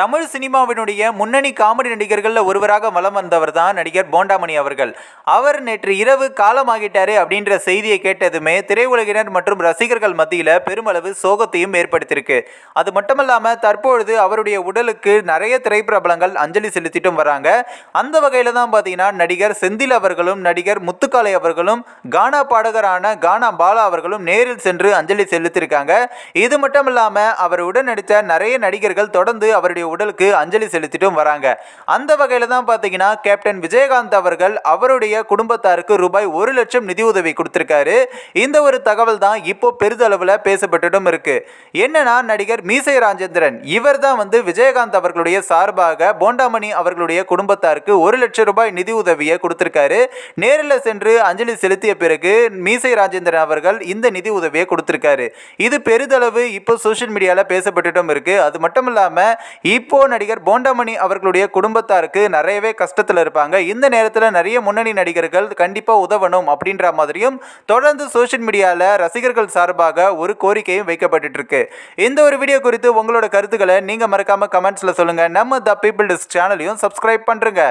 தமிழ் சினிமாவினுடைய முன்னணி காமெடி நடிகர்களில் ஒருவராக வலம் வந்தவர் தான் நடிகர் போண்டாமணி அவர்கள். அவர் நேற்று இரவு காலமாகிட்டாரு அப்படின்ற செய்தியை கேட்டதுமே திரையுலகினர் மற்றும் ரசிகர்கள் மத்தியில் பெருமளவு சோகத்தையும் ஏற்படுத்தியிருக்கு. அது மட்டுமல்லாமல் தற்பொழுது அவருடைய உடலுக்கு நிறைய திரைப்பிரபலங்கள் அஞ்சலி செலுத்திட்டும் வராங்க. அந்த வகையில் தான் பார்த்தீங்கன்னா நடிகர் செந்தில் அவர்களும் நடிகர் முத்துக்காளை அவர்களும் கானா பாடகரான கானா பாலா அவர்களும் நேரில் சென்று அஞ்சலி செலுத்தியிருக்காங்க. இது மட்டும் இல்லாமல் அவருடன் நடித்த நிறைய நடிகர்கள் தொடர்ந்து அவருடைய உடலுக்கு அஞ்சலி செலுத்திட்டும் வராங்க. அந்த வகையில் தான் பார்த்தீங்கன்னா கேப்டன் விஜயகாந்த் அவர்கள் அவருடைய குடும்பத்தாருக்கு ரூபாய் ஒரு லட்சம் நிதி உதவி கொடுத்துருக்காரு. இந்த ஒரு தகவல் தான் இப்போ பெரிதளவில் பேசப்பட்டுட்டும் இருக்கு. என்னன்னா நடிகர் மீசை ராஜேந்திரன் இவர் தான் வந்து விஜயகாந்த் அவர்களுடைய சார்பாக போண்டாமணி அவர்களுடைய குடும்பத்தாருக்கு ஒரு லட்சம் ரூபாய் நிதி உதவியை கொடுத்திருக்காரு. நேரில் சென்று அஞ்சலி செலுத்திய பிறகு மீசை ராஜேந்திரன் அவர்கள் இந்த நிதி உதவியை கொடுத்திருக்காரு. இது பெரிதளவு இப்போ சோஷியல் மீடியாவில் பேசப்பட்டுட்டும் இருக்கு. அது மட்டும் இல்லாமல் இப்போ நடிகர் போண்டாமணி அவர்களுடைய குடும்பத்தாருக்கு நிறையவே கஷ்டத்தில் இருப்பாங்க. இந்த நேரத்தில் நிறைய முன்னணி நடிகர்கள் கண்டிப்பாக உதவணும் அப்படின்ற மாதிரியும் தொடர்ந்து சோஷியல் மீடியாவில் ரசிகர்கள் சார்பாக ஒரு கோரிக்கையும் வைக்கப்பட்டு இருக்கு இந்த ஒரு வீடியோ குறித்து உங்களோட கருத்துக்களை நீங்கள் மறக்காமல் கமெண்ட்ஸில் சொல்லுங்கள் நம்ம த பீப்புள் டிஸ் சேனலையும் சப்ஸ்கிரைப் பண்ணுறங்க